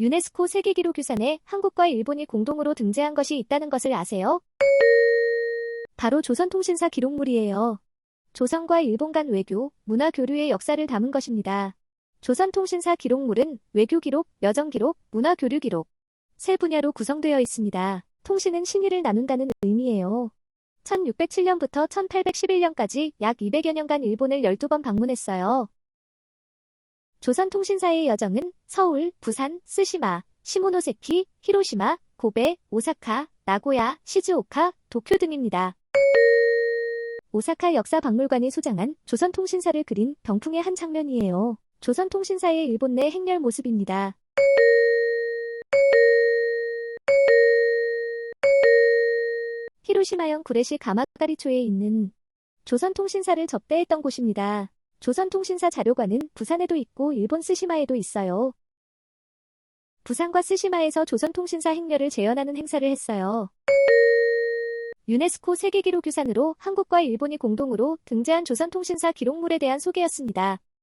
유네스코 세계기록 유산에 한국과 일본이 공동으로 등재한 것이 있다는 것을 아세요? 바로 조선통신사 기록물이에요. 조선과 일본 간 외교, 문화 교류의 역사를 담은 것입니다. 조선통신사 기록물은 외교 기록, 여정 기록, 문화 교류 기록 세 분야로 구성되어 있습니다. 통신은 신의를 나눈다는 의미예요. 1607년부터 1811년까지 약 200여 년간 일본을 12번 방문했어요. 조선통신사의 여정은 서울, 부산, 스시마, 시모노세키, 히로시마, 고베, 오사카, 나고야, 시즈오카, 도쿄 등입니다. 오사카 역사박물관이 소장한 조선통신사를 그린 병풍의 한 장면이에요. 조선통신사의 일본 내 행렬 모습입니다. 히로시마현 구레시 가마가리초에 있는 조선통신사를 접대했던 곳입니다. 조선통신사 자료관은 부산에도 있고 일본 스시마에도 있어요. 부산과 스시마에서 조선통신사 행렬을 재현하는 행사를 했어요. 유네스코 세계기록유산으로 한국과 일본이 공동으로 등재한 조선통신사 기록물에 대한 소개였습니다.